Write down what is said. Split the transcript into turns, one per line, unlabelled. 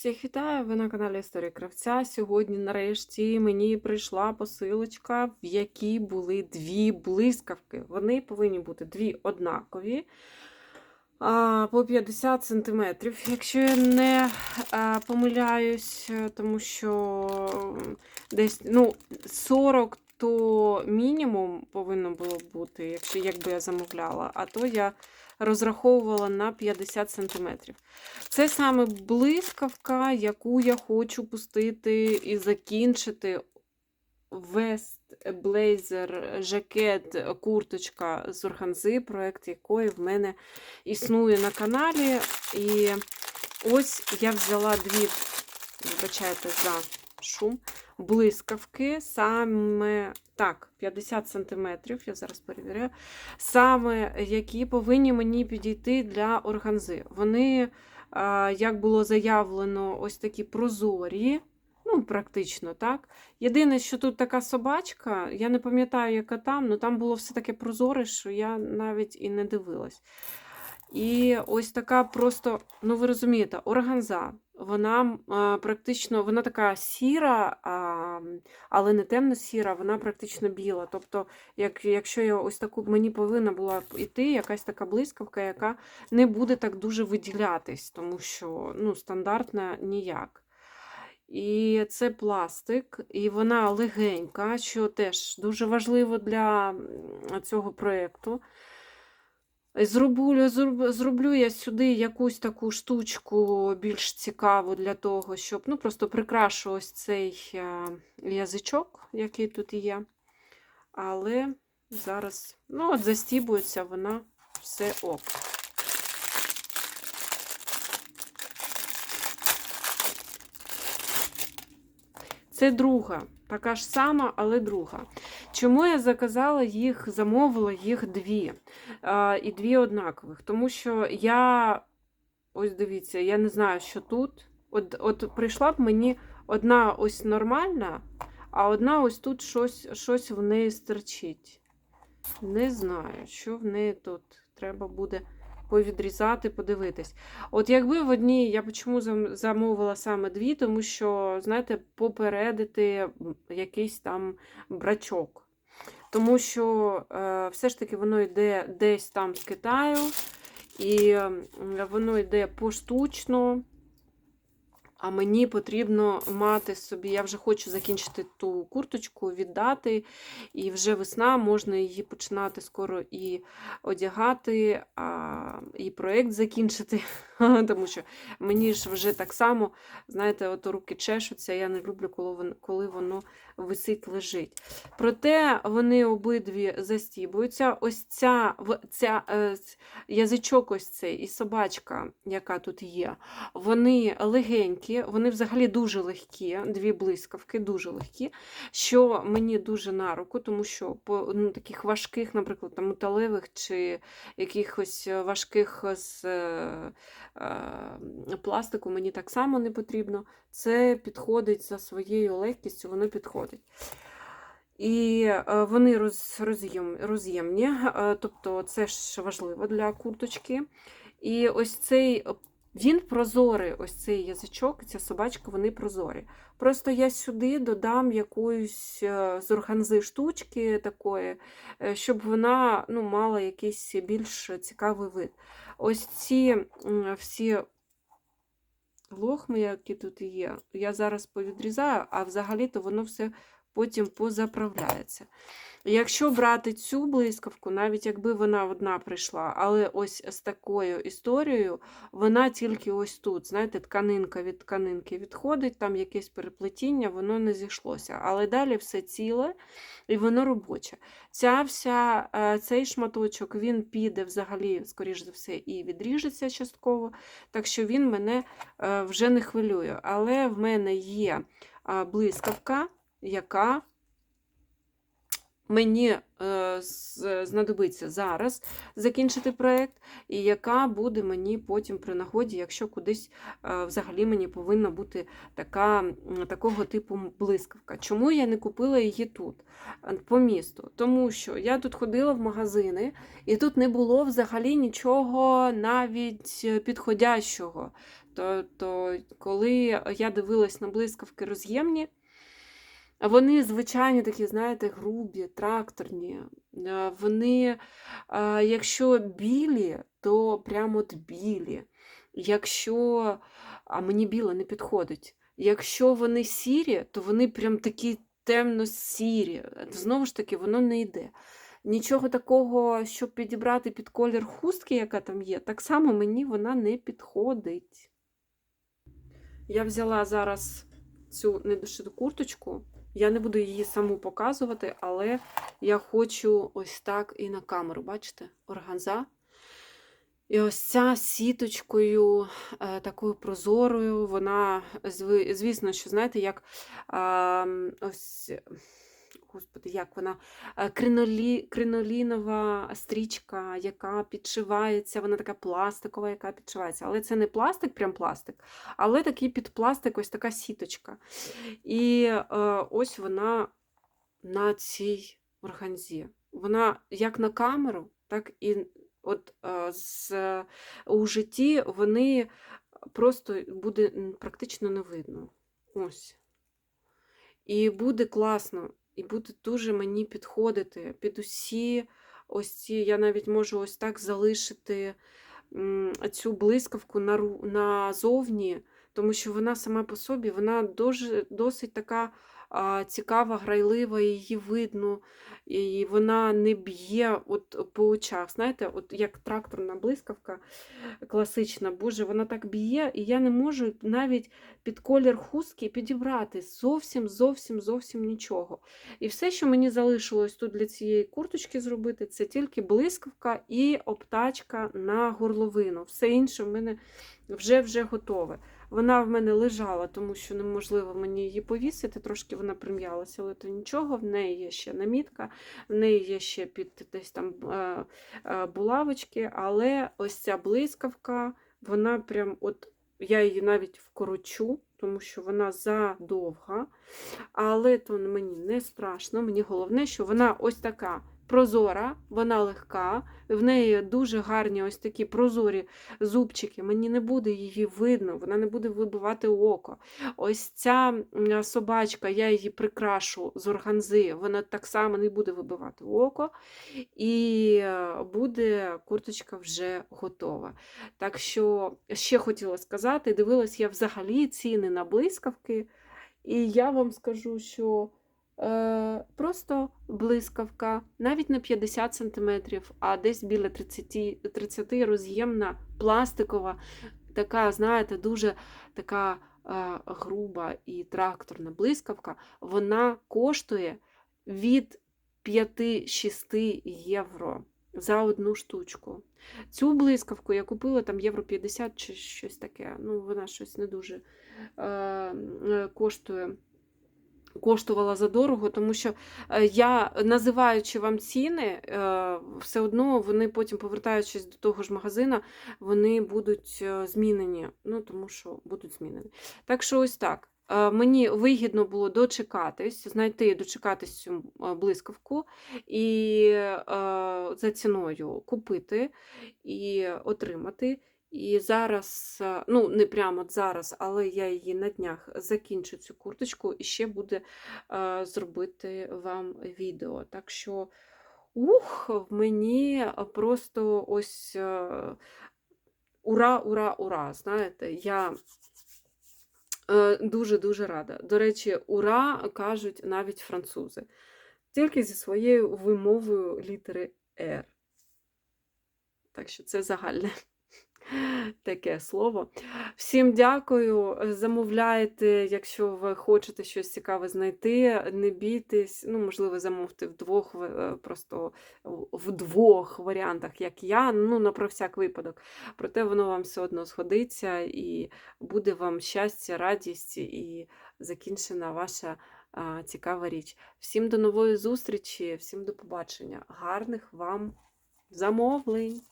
Всіх вітаю! Ви на каналі Історія Кравця. Сьогодні, нарешті, мені прийшла посилочка, в якій були дві блискавки. Вони повинні бути дві однакові по 50 см. Якщо я не помиляюсь, тому що десь ну, 40 то мінімум повинно було бути, якщо якби я замовляла, а то я розраховувала на 50 см. Це саме блискавка, яку я хочу пустити і закінчити вест блейзер, жакет, курточка з органзи, проект якої в мене існує на каналі. І ось я взяла дві, вибачайте за шум, блискавки, саме так, 50 см, я зараз перевіряю, саме які повинні мені підійти для органзи. Вони, як було заявлено, ось такі прозорі. Ну, практично, так. Єдине, що тут така собачка, я не пам'ятаю, яка там, але там було все таке прозоре, що я навіть і не дивилась. І ось така просто, ну ви розумієте, органза. Вона практично вона така сіра, але не темно-сіра, вона практично біла. Тобто, як, якщо я ось таку мені повинна була б іти якась така блискавка, яка не буде так дуже виділятись, тому що ну, стандартна ніяк. І це пластик, і вона легенька, що теж дуже важливо для цього проєкту. Зроблю, зроблю я сюди якусь таку штучку більш цікаву для того, щоб ну, просто прикрашу ось цей е, язичок, який тут є. Але зараз, ну, от застібується вона все ок. Це друга, така ж сама, але друга. Чому я заказала їх, замовила їх дві, а, і дві однакових? Тому що я, ось дивіться, я не знаю, що тут. От, от прийшла б мені одна ось нормальна, а одна ось тут щось, щось в неї стерчить. Не знаю, що в неї тут. Треба буде повідрізати, подивитись. От якби в одній, я чому замовила саме дві, тому що, знаєте, попередити якийсь там брачок. Тому що е, все ж таки воно йде десь там з Китаю, і воно йде поштучно. А мені потрібно мати собі, я вже хочу закінчити ту курточку, віддати, і вже весна, можна її починати скоро і одягати, а, і проєкт закінчити. Тому що мені ж вже так само, знаєте, от руки чешуться, я не люблю, коли воно, коли воно висить, лежить. Проте вони обидві застібуються. Ось ця, ця е, язичок, ось цей і собачка, яка тут є, вони легенькі, вони взагалі дуже легкі, дві блискавки, дуже легкі, що мені дуже на руку, тому що по ну, таких важких, наприклад, там, металевих чи якихось важких з е, е, пластику мені так само не потрібно. Це підходить за своєю легкістю, воно підходить. І е, вони роз, роз'єм, роз'ємні, е, тобто це ж важливо для курточки. І ось цей він прозорий, ось цей язичок, ця собачка, вони прозорі. Просто я сюди додам якоїсь е, з органзи штучки такої, е, щоб вона ну, мала якийсь більш цікавий вид. Ось ці всі лохми, які тут є, я зараз повідрізаю, а взагалі-то воно все потім позаправляється. Якщо брати цю блискавку, навіть якби вона одна прийшла, але ось з такою історією, вона тільки ось тут, знаєте, тканинка від тканинки відходить, там якесь переплетіння, воно не зійшлося. Але далі все ціле і воно робоче. Ця вся, е, цей шматочок він піде взагалі, скоріш за все, і відріжеться частково, так що він мене е, вже не хвилює. Але в мене є блискавка, яка мені е, знадобиться зараз закінчити проєкт, і яка буде мені потім при нагоді, якщо кудись е, взагалі мені повинна бути така, такого типу блискавка. Чому я не купила її тут, е, по місту? Тому що я тут ходила в магазини, і тут не було взагалі нічого навіть підходящого. То, то коли я дивилась на блискавки роз'ємні, вони звичайні такі, знаєте, грубі, тракторні. Вони, якщо білі, то прямо от білі. Якщо, а мені біле не підходить. Якщо вони сірі, то вони прям такі темно-сірі. Знову ж таки, воно не йде. Нічого такого, щоб підібрати під колір хустки, яка там є, так само мені вона не підходить. Я взяла зараз цю недошиту курточку. Я не буду її саму показувати, але я хочу ось так і на камеру, бачите, органза. І ось ця сіточкою, е, такою прозорою, вона, звісно, що знаєте, як ось, господи, як вона, е, кринолі, кринолінова стрічка, яка підшивається, вона така пластикова, яка підшивається. Але це не пластик, прям пластик, але такий під пластик, ось така сіточка. І е, ось вона на цій органзі. Вона як на камеру, так і от е, з, у житті вони просто буде практично не видно. Ось. І буде класно, і буде дуже мені підходити. Під усі ось ці, я навіть можу ось так залишити цю блискавку назовні, тому що вона сама по собі, вона дуже, досить така цікава, грайлива, її видно, і вона не б'є от по очах. Знаєте, от як тракторна блискавка класична, боже, вона так б'є, і я не можу навіть під колір хустки підібрати зовсім, зовсім, зовсім нічого. І все, що мені залишилось тут для цієї курточки зробити, це тільки блискавка і обтачка на горловину. Все інше в мене вже-вже готове. Вона в мене лежала, тому що неможливо мені її повісити. Трошки вона прим'ялася, але то нічого. В неї є ще намітка, в неї є ще під десь там е, е, булавочки, але ось ця блискавка, вона прям от. Я її навіть вкорочу, тому що вона задовга. Але то мені не страшно. Мені головне, що вона ось така прозора, вона легка, в неї дуже гарні ось такі прозорі зубчики. Мені не буде її видно, вона не буде вибивати око. Ось ця собачка, я її прикрашу з органзи, вона так само не буде вибивати око. І е, буде курточка вже готова. Так що ще хотіла сказати, дивилась я взагалі ціни на блискавки, і я вам скажу, що просто блискавка навіть на 50 см, а десь біля 30, 30 роз'ємна, пластикова, така, знаєте, дуже така е, груба і тракторна блискавка, вона коштує від 5-6 євро за одну штучку. Цю блискавку я купила там євро 50 чи щось таке. Ну, вона щось не дуже е, е, коштує. Коштувала задорого, тому що е, я, називаючи вам ціни, е, все одно вони потім, повертаючись до того ж магазина, вони будуть е, змінені. Ну, тому що будуть змінені. Так що ось так. Мені вигідно було дочекатись, знайти дочекатись цю блискавку і за ціною купити і отримати. І зараз, е, ну не прямо зараз, але я її на днях закінчу цю курточку і ще буде е, зробити вам відео. Так що, ух, мені просто ось е, ура, ура, ура! Знаєте, я е, дуже-дуже рада. До речі, ура кажуть навіть французи. Тільки зі своєю вимовою літери R. Так що це загальне таке слово. Всім дякую. Замовляйте, якщо ви хочете щось цікаве знайти, не бійтесь. Ну, можливо, замовте вдвох, е, просто в двох варіантах, як я. Ну, на про всяк випадок. Проте воно вам все одно згодиться і буде вам щастя, радість і закінчена ваша цікава річ. Всім до нової зустрічі, всім до побачення. Гарних вам замовлень!